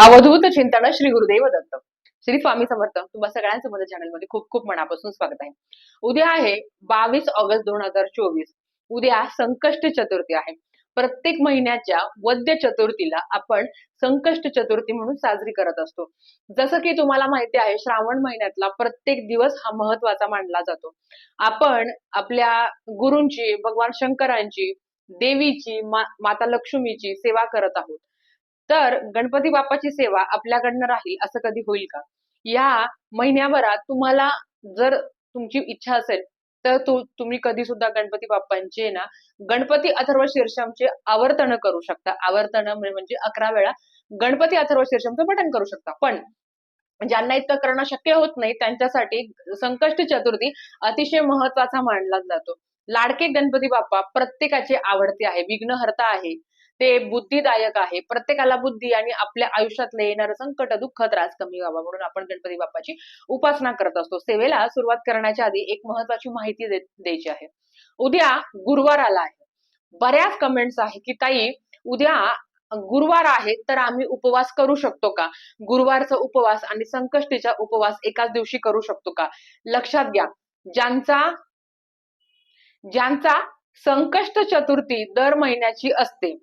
अवधूत चिंतन श्री गुरुदेव दत्त. श्री स्वामी समर्थ तुम्हा सगळ्यांचं माझ्या चॅनलमध्ये खूप खूप मनापासून स्वागत आहे. उद्या आहे बावीस ऑगस्ट दोन हजार चोवीस. उद्या संकष्ट चतुर्थी आहे. प्रत्येक महिन्याच्या वद्य चतुर्थीला आपण संकष्ट चतुर्थी म्हणून साजरी करत असतो. जसं की तुम्हाला माहिती आहे श्रावण महिन्यातला प्रत्येक दिवस हा महत्त्वाचा मानला जातो. आपण आपल्या गुरूंची भगवान शंकरांची देवीची मा, माता लक्ष्मीची सेवा करत आहोत. तर गणपती बाप्पाची सेवा आपल्याकडनं राहील असं कधी होईल का? या महिन्याभरात तुम्हाला जर तुमची इच्छा असेल तर तु, तुम्ही कधी सुद्धा गणपती बाप्पांचे ना गणपती अथर्व शीर्षमचे आवर्तन करू शकता. आवर्तन म्हणजे म्हणजे अकरा वेळा गणपती अथर्व शीर्षमचं पठण करू शकता. पण ज्यांना इतकं करणं शक्य होत नाही त्यांच्यासाठी संकष्ट चतुर्थी अतिशय महत्त्वाचा मानला जातो. लाडके गणपती बाप्पा प्रत्येकाचे आवडते आहे विघ्नहर्ता आहे. ते बुद्धिदायक आहे. प्रत्येकाला बुद्धी आणि आपल्या आयुष्यातले येणारं संकट दुःख त्रास कमी व्हावा म्हणून आपण गणपती बाप्पाची उपासना करत असतो. सेवेला सुरुवात करण्याच्या आधी एक महत्वाची माहिती दे- द्यायची आहे. उद्या गुरुवार आला आहे. बऱ्याच कमेंट्स आहे की ताई उद्या गुरुवार आहे तर आम्ही उपवास करू शकतो का? गुरुवारचा उपवास आणि संकष्टीचा उपवास एकाच दिवशी करू शकतो का? लक्षात घ्या. ज्यांचा ज्यांचा संकष्ट चतुर्थी दर महिन्याची असते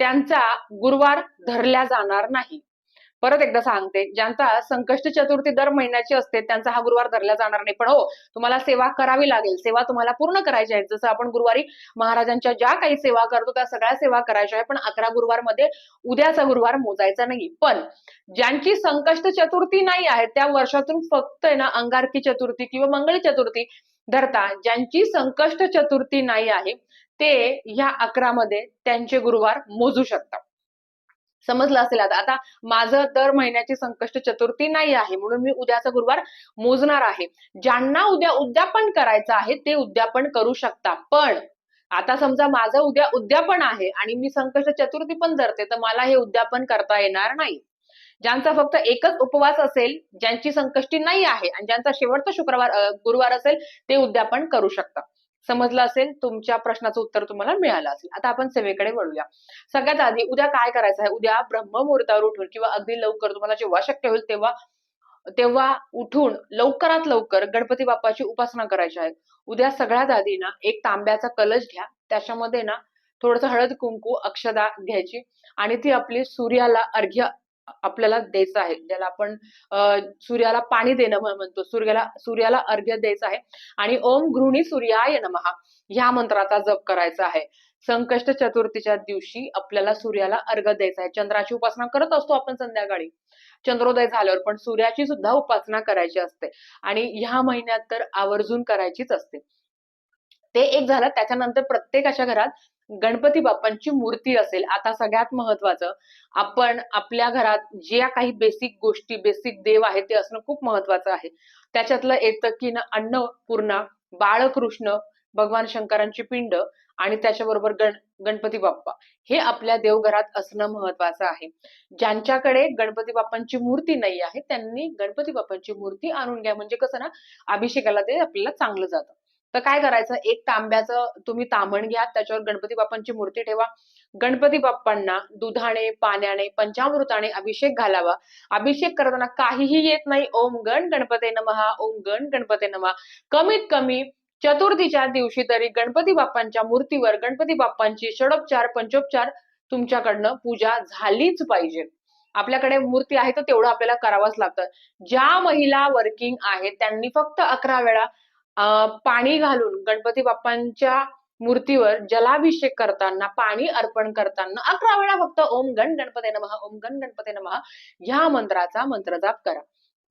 त्यांचा गुरुवार धरल्या जाणार नाही. परत एकदा सांगते ज्यांचा संकष्ट चतुर्थी दर महिन्याची असते त्यांचा हा गुरुवार धरला जाणार नाही. पण हो तुम्हाला सेवा करावी लागेल. सेवा तुम्हाला पूर्ण करायची आहे. जसं आपण गुरुवारी महाराजांच्या ज्या काही सेवा करतो त्या सगळ्या सेवा करायच्या आहे. पण अकरा गुरुवारमध्ये उद्याचा गुरुवार मोजायचा नाही. पण ज्यांची संकष्ट चतुर्थी नाही आहे त्या वर्षातून फक्त आहे ना अंगारकी चतुर्थी किंवा मंगळ चतुर्थी धरता ज्यांची संकष्ट चतुर्थी नाही आहे ते ह्या अकरा मध्ये त्यांचे गुरुवार मोजू शकतात. समजलं असेल आता. आता माझं दर महिन्याची संकष्ट चतुर्थी नाही आहे म्हणून मी उद्याचा गुरुवार मोजणार आहे. ज्यांना उद्या उद्यापन करायचं आहे ते उद्यापन करू शकता. पण आता समजा माझं उद्या उद्यापन आहे आणि मी संकष्ट चतुर्थी पण धरते तर मला हे उद्यापन करता येणार नाही. ज्यांचा फक्त एकच उपवास असेल ज्यांची संकष्टी नाही आहे आणि ज्यांचा शेवटचा शुक्रवार गुरुवार असेल ते उद्यापन करू शकता समजलं असेल तुमच्या प्रश्नाचं उत्तर तुम्हाला मिळालं असेल. आता आपण सेवेकडे वळूया. सगळ्यात आधी उद्या काय करायचं आहे? उद्या ब्रह्ममुहूर्तावर उठून किंवा अगदी लवकर तुम्हाला जेव्हा शक्य होईल तेव्हा तेव्हा उठून लवकरात लवकर गणपती बाप्पाची उपासना करायची आहे. उद्या सगळ्यात आधी ना एक तांब्याचा कलश घ्या. त्याच्यामध्ये ना थोडस हळद कुंकू अक्षदा घ्यायची आणि ती आपली सूर्याला अर्घ्य आपल्याला द्यायचं आहे. ज्याला आपण सूर्याला पाणी देणं म्हणतो. सूर्याला सूर्याला अर्घ्य द्यायचं आहे. आणि ओम गृहिणी सूर्याय नमः ह्या मंत्राचा जप करायचा आहे. संकष्ट चतुर्थीच्या दिवशी आपल्याला सूर्याला अर्घ्य द्यायचा आहे. चंद्राची उपासना करत असतो आपण संध्याकाळी. चंद्रोदय झाल्यावर पण सूर्याची सुद्धा उपासना करायची असते. आणि ह्या महिन्यात तर आवर्जून करायचीच असते. ते एक झालं त्याच्यानंतर प्रत्येकाच्या घरात गणपती बाप्पांची मूर्ती असेल आता सगळ्यात महत्वाचं आपण आपल्या घरात ज्या काही बेसिक गोष्टी बेसिक देव आहेत ते असणं खूप महत्वाचं आहे. त्याच्यातलं येतं की ना अन्नपूर्णा बाळकृष्ण भगवान शंकरांची पिंड आणि त्याच्याबरोबर गण गणपती बाप्पा हे आपल्या देवघरात असणं महत्वाचं आहे. ज्यांच्याकडे गणपती बाप्पांची मूर्ती नाही आहे त्यांनी गणपती बाप्पांची मूर्ती आणून घ्या. म्हणजे कसं ना अभिषेकाला ते आपल्याला चांगलं जातं. तर काय करायचं? एक तांब्याचं तुम्ही तांबण घ्या त्याच्यावर गणपती बाप्पांची मूर्ती ठेवा. गणपती बाप्पांना दुधाने पाण्याने पंचामृताने अभिषेक घालावा. अभिषेक करताना काहीही येत नाही. ओम गण गणपते नमहा ओम गण गणपते नमहा. कमीत कमी चतुर्थीच्या दिवशी तरी गणपती बाप्पांच्या मूर्तीवर गणपती बाप्पांची षडोपचार पंचोपचार तुमच्याकडनं पूजा झालीच पाहिजे. आपल्याकडे मूर्ती आहे तर तेवढं आपल्याला करावंच लागतं. ज्या महिला वर्किंग आहेत त्यांनी फक्त अकरा वेळा पाणी घालून गणपती बाप्पांच्या मूर्तीवर जलाभिषेक करताना पाणी अर्पण करताना अकरा वेळा फक्त ओम गण गणपते नमः ओम गण गणपते नमः ह्या मंत्राचा मंत्रजाप करा.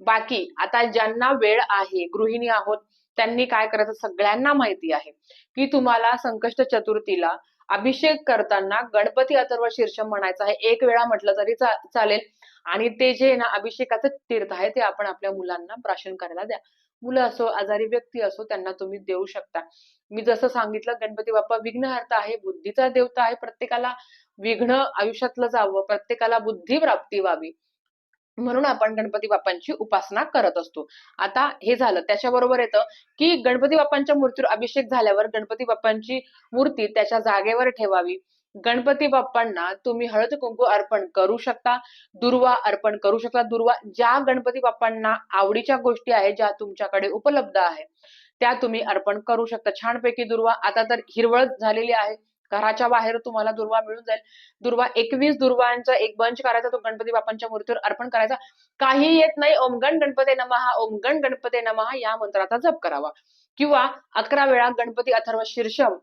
बाकी आता ज्यांना वेळ आहे गृहिणी आहोत त्यांनी काय करायचं सगळ्यांना माहिती आहे की तुम्हाला संकष्ट चतुर्थीला अभिषेक करताना गणपती अथर्व शीर्षम म्हणायचं आहे. एक वेळा म्हटलं तरी चालेल. आणि ते जे ना अभिषेकाचं तीर्थ आहे ते आपण आपल्या मुलांना प्राशन करायला द्या. मुलं असो आजारी व्यक्ती असो त्यांना तुम्ही देऊ शकता. मी जसं सांगितलं गणपती बाप्पा विघ्नहर्ता आहे बुद्धीचा देवता आहे प्रत्येकाला विघ्न आयुष्यातलं जावं प्रत्येकाला बुद्धी प्राप्ती व्हावी. म्हणून आपण गणपती बाप्पांची उपासना करत असतो. आता हे झालं त्याच्याबरोबर येतं की गणपती बाप्पांच्या मूर्तीवर अभिषेक झाल्यावर गणपती बाप्पांची मूर्ती त्याच्या जागेवर ठेवावी. गणपती बाप्पांना तुम्ही हळद कुंकू अर्पण करू शकता दुर्वा अर्पण करू शकता. दुर्वा ज्या गणपती बाप्पांना आवडीच्या गोष्टी आहेत ज्या तुमच्याकडे उपलब्ध आहे त्या तुम्ही अर्पण करू शकता. छानपैकी दुर्वा. आता तर हिरवळ झालेली आहे. घराच्या बाहेर तुम्हाला दुर्वा मिळून जाईल. दुर्वा एकवीस दुर्वांचा एक बंच करायचा तो गणपती बाप्पांच्या मूर्तीवर अर्पण करायचा. काही येत नाही. ओमगण गणपते गणपती नमहा ओमगण गणपते गणपती नमहा या मंत्राचा जप करावा. किंवा अकरा वेळा गणपती अथर्व शीर्षम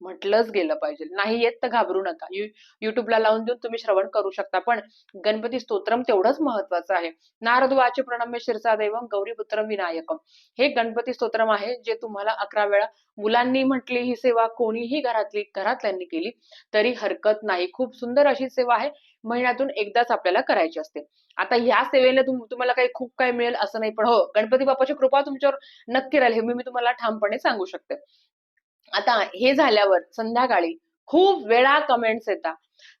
म्हटलंच गेलं पाहिजे. नाही येत तर घाबरू नका. यु युट्यूबला लावून देऊन तुम्ही श्रवण करू शकता. पण गणपती स्तोत्रम तेवढंच महत्वाचं आहे. नारद वाचे प्रणम्य शिरसा दैवम गौरीपुत्र विनायकम. हे गणपती स्तोत्रम आहे जे तुम्हाला अकरा वेळा मुलांनी म्हटली ही सेवा कोणीही घरातली घरातल्यांनी केली तरी हरकत नाही. खूप सुंदर अशी सेवा आहे. महिन्यातून एकदाच आपल्याला करायची असते. आता ह्या सेवेने तुम- तुम्हाला काही खूप काय मिळेल असं नाही. पण हो गणपती बाप्पाची कृपा तुमच्यावर नक्की राहील. हे मी तुम्हाला ठामपणे सांगू शकते. आता हे झाल्यावर संध्याकाळी खूप वेळा कमेंट्स येतात.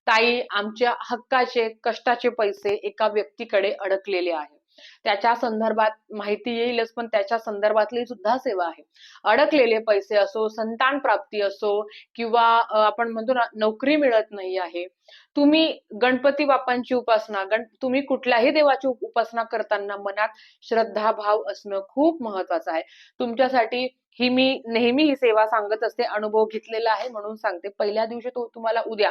ताई आमच्या हक्काचे कष्टाचे पैसे एका व्यक्तीकडे अडकलेले आहे. त्याच्या संदर्भात माहिती येईलच पण त्याच्या संदर्भातली सुद्धा सेवा आहे. अडकलेले पैसे असो संतान प्राप्ती असो किंवा आपण म्हणतो ना नोकरी मिळत नाही आहे. तुम्ही गणपती बाप्पांची उपासना गण तुम्ही कुठल्याही देवाची उपासना करताना मनात श्रद्धा भाव असणं खूप महत्वाचं आहे. तुमच्यासाठी ही मी नेहमी ही सेवा सांगत असते अनुभव घेतलेला आहे म्हणून सांगते. पहिल्या दिवशी तो तुम्हाला उद्या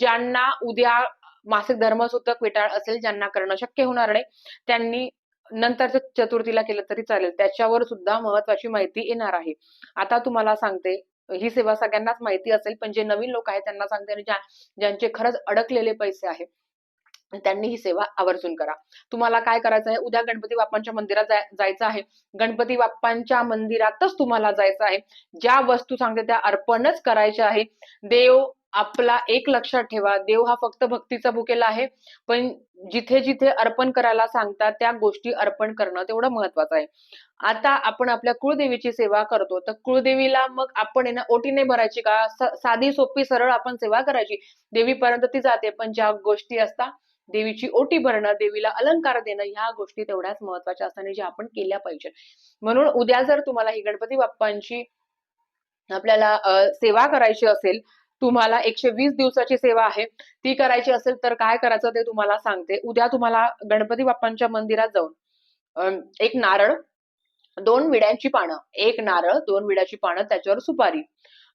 ज्यांना उद्या मासिक धर्मसूतक विटाळ असेल ज्यांना करणं शक्य होणार नाही त्यांनी नंतरच्या चतुर्थीला केलं तरी चालेल. त्याच्यावर सुद्धा महत्वाची माहिती येणार आहे. आता तुम्हाला सांगते ही सेवा सगळ्यांनाच माहिती असेल पण जे नवीन लोक आहेत त्यांना सांगते आणि ज्या ज्यांचे खरंच अडकलेले पैसे आहे त्यांनी ही सेवा आवर्जून करा. तुम्हाला काय करायचं आहे? उद्या गणपती बाप्पांच्या मंदिरात जाय- जायचं आहे. गणपती बाप्पांच्या मंदिरातच तुम्हाला जायचं आहे. ज्या वस्तू सांगते त्या अर्पणच करायच्या आहे. देव आपला एक लक्षात ठेवा. देव हा फक्त भक्तीचा भुकेला आहे. पण जिथे जिथे अर्पण करायला सांगतात त्या गोष्टी अर्पण करणं तेवढं महत्वाचं आहे. आता आपण आपल्या कुळदेवीची सेवा करतो. तर कुळदेवीला मग आपण आहे ना ओटीने भरायची का? साधी सोपी सरळ आपण सेवा करायची. देवीपर्यंत ती जाते. पण ज्या गोष्टी असतात देवीची ओटी भरणं देवीला अलंकार देणं ह्या गोष्टी तेवढ्याच महत्त्वाच्या असताना ज्या आपण केल्या पाहिजे. म्हणून उद्या जर तुम्हाला ही गणपती बाप्पांची आपल्याला सेवा करायची असेल तुम्हाला एकशे वीस दिवसाची सेवा आहे ती करायची असेल तर काय करायचं ते तुम्हाला सांगते. उद्या तुम्हाला गणपती बाप्पांच्या मंदिरात जाऊन एक नारळ दोन विड्यांची पानं एक नारळ दोन विड्याची पानं त्याच्यावर सुपारी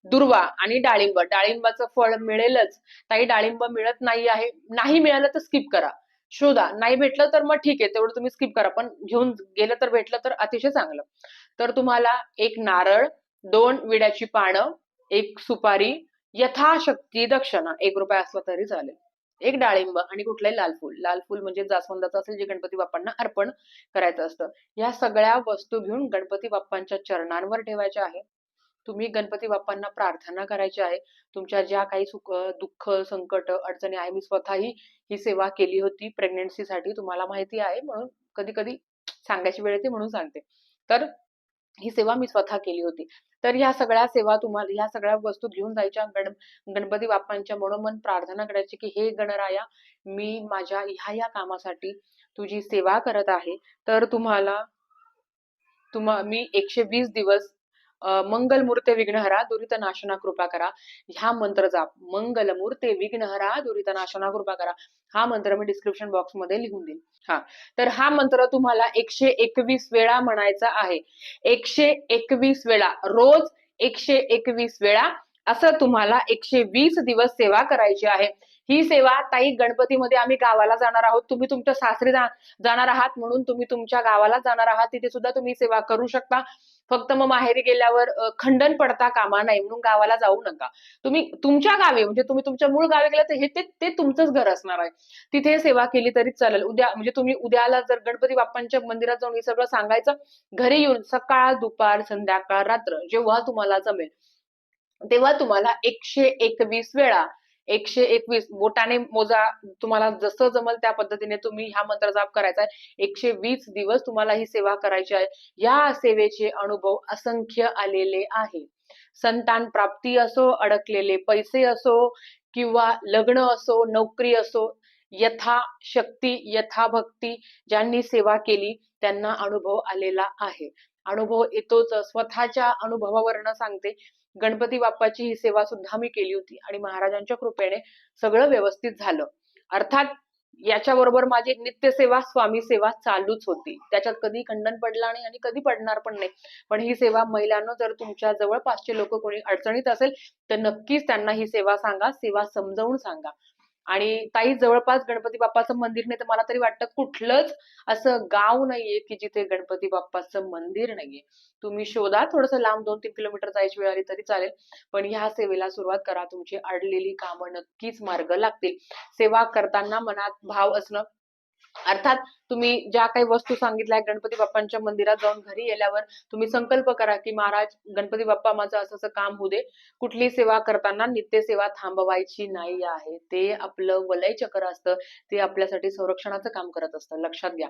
दुर्वा आणि डाळिंब. डाळिंबाचं फळ मिळेलच. काही डाळिंब मिळत नाही आहे. नाही मिळालं तर स्किप करा. शोधा. नाही भेटलं तर मग ठीक आहे. तेवढं तुम्ही स्किप करा. पण घेऊन गेलं तर भेटलं तर अतिशय चांगलं. तर तुम्हाला एक नारळ दोन विड्याची पानं एक सुपारी यथाशक्ती दक्षिणा. एक रुपया असला तरी चालेल. एक डाळिंब आणि कुठलंही लाल फूल. लाल फूल म्हणजे जास्वंदाचं असेल जे गणपती बाप्पांना अर्पण करायचं असतं. या सगळ्या वस्तू घेऊन गणपती बाप्पांच्या चरणांवर ठेवायच्या आहे. तुम्ही गणपती बाप्पांना प्रार्थना करायची आहे. तुमच्या ज्या काही सुख दुःख संकट अडचणी आहे मी स्वतःही ही सेवा केली होती. प्रेग्नेन्सीसाठी तुम्हाला माहिती आहे म्हणून कधी कधी सांगायची वेळ येते म्हणून सांगते. तर ही सेवा मी स्वतः केली होती. तर ह्या सगळ्या सेवा तुम्हाला ह्या सगळ्या वस्तू घेऊन जायच्या गण गणपती बाप्पांच्या मनोमन प्रार्थना करायची की हे गणराया मी माझ्या ह्या ह्या कामासाठी तुझी सेवा करत आहे. तर तुम्हाला तुम्हा मी एकशे वीस दिवस मंगल मूर्ते विघ्नहरा दुरित नाशना कृपा करा. ह्या मंत्र जाप. मंगलमूर्ते विघ्नहरा दुरित नाशना कृपा करा. हा मंत्र मी डिस्क्रिप्शन बॉक्समध्ये लिहून देईन. हा. तर हा मंत्र तुम्हाला एकशे एकवीस वेळा म्हणायचा आहे. एकशे एकवीस वेळा. रोज एकशे एकवीस वेळा असं तुम्हाला एकशे वीस दिवस सेवा करायची आहे. ही सेवा ताई गणपतीमध्ये आम्ही गावाला जाणार आहोत. तुम्ही तुमच्या सासरी जाणार आहात म्हणून तुम्ही तुमच्या गावाला जाणार आहात. तिथे सुद्धा तुम्ही सेवा करू शकता. फक्त मग माहेरी गेल्यावर खंडन पडता कामा नाही म्हणून गावाला जाऊ नका. तुम्ही तुमच्या गावी म्हणजे तुम्ही तुमच्या मूळ गावी गेला तर हे ते ते तुमचंच घर असणार आहे. तिथे सेवा केली तरी चालेल. उद्या म्हणजे तुम्ही उद्याला जर गणपती बाप्पांच्या मंदिरात जाऊन हे सगळं सांगायचं घरी येऊन सकाळ दुपार संध्याकाळ रात्र जेव्हा तुम्हाला जमेल तेव्हा तुम्हाला एकशे एकवीस वेळा एकशे एकवीस बोटाने मोजा. तुम्हाला जसं जमल त्या पद्धतीने तुम्ही ह्या मंत्र जाप करायचा आहे. एकशे वीस दिवस तुम्हाला ही सेवा करायची आहे. या सेवेचे अनुभव असंख्य आलेले आहे. संतान प्राप्ती असो अडकलेले पैसे असो किंवा लग्न असो नोकरी असो यथा शक्ती यथा भक्ती ज्यांनी सेवा केली त्यांना अनुभव आलेला आहे. अनुभव येतोच. स्वतःच्या अनुभवावरनं सांगते गणपती बाप्पाची ही सेवा सुद्धा मी केली होती आणि महाराजांच्या कृपेने सगळं व्यवस्थित झालं. अर्थात याच्याबरोबर माझी नित्यसेवा स्वामी सेवा चालूच होती. त्याच्यात कधी खंडन पडला नाही आणि कधी पडणार पण नाही. पण ही सेवा महिलांना जर तुमच्या जवळपासचे लोक कोणी अडचणीत असेल तर नक्कीच त्यांना ही सेवा सांगा सेवा समजावून सांगा. आणि ताई जवळपास गणपती बाप्पाचं मंदिर नाही तर मला तरी वाटतं कुठलंच असं गाव नाहीये की जिथे गणपती बाप्पाचं मंदिर नाहीये. तुम्ही शोधा थोडंसं लांब दोन तीन किलोमीटर जायची वेळ आली तरी चालेल. पण ह्या सेवेला सुरुवात करा तुमची अडलेली कामं नक्कीच मार्ग लागतील. सेवा करताना मनात भाव असणं अर्थात तुम्ही ज्या काही वस्तू सांगितल्या गणपती बाप्पांच्या मंदिरात जाऊन घरी गेल्यावर तुम्ही संकल्प करा की महाराज गणपती बाप्पा माझं असं असं काम होऊ दे. कुठली सेवा करताना नित्य सेवा थांबवायची नाही आहे. ते आपलं वलय चक्र असतं. ते आपल्यासाठी संरक्षणाचं काम करत असतं. लक्षात घ्या.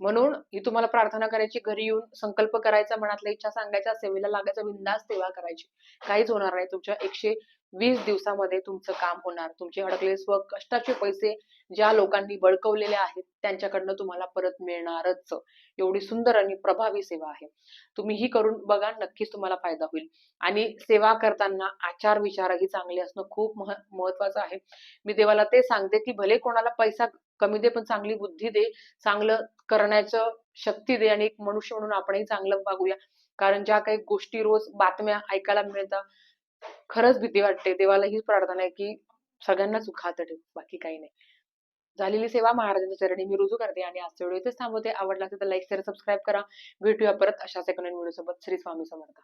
म्हणून ही तुम्हाला प्रार्थना करायची घरी येऊन संकल्प करायचा मनातल्या इच्छा सांगायच्या सेवेला लागायचा बिंदास सेवा करायची. काहीच होणार नाही. तुमच्या एकशे वीस दिवसामध्ये तुमचं काम होणार. तुमचे अडकलेले स्व कष्टाचे पैसे ज्या लोकांनी बळकवलेले आहेत त्यांच्याकडनं तुम्हाला परत मिळणारच. एवढी सुंदर आणि प्रभावी सेवा आहे. तुम्ही ही करून बघा नक्कीच तुम्हाला फायदा होईल. आणि सेवा करताना आचार विचारही चांगले असणं खूप महत्वाचं आहे. मी देवाला ते सांगते की भले कोणाला पैसा कमी दे पण चांगली बुद्धी दे. चांगलं करण्याचं शक्ती दे आणि एक मनुष्य म्हणून आपणही चांगलं वागूया. कारण ज्या काही गोष्टी रोज बातम्या ऐकायला मिळतात खरंच भीती वाटते. देवाला हीच प्रार्थना आहे की सगळ्यांना सुखात ठेव बाकी काही नाही. झालेली सेवा महाराजांच्या चरणी मी रुजू करते आणि आजच्या व्हिडिओ इथेच थांबवते. आवडला असेल तर लाईक शेअर सबस्क्राईब करा. भेटूया परत अशाच एका नवीन व्हिडिओ सोबत श्री स्वामी समर्थ.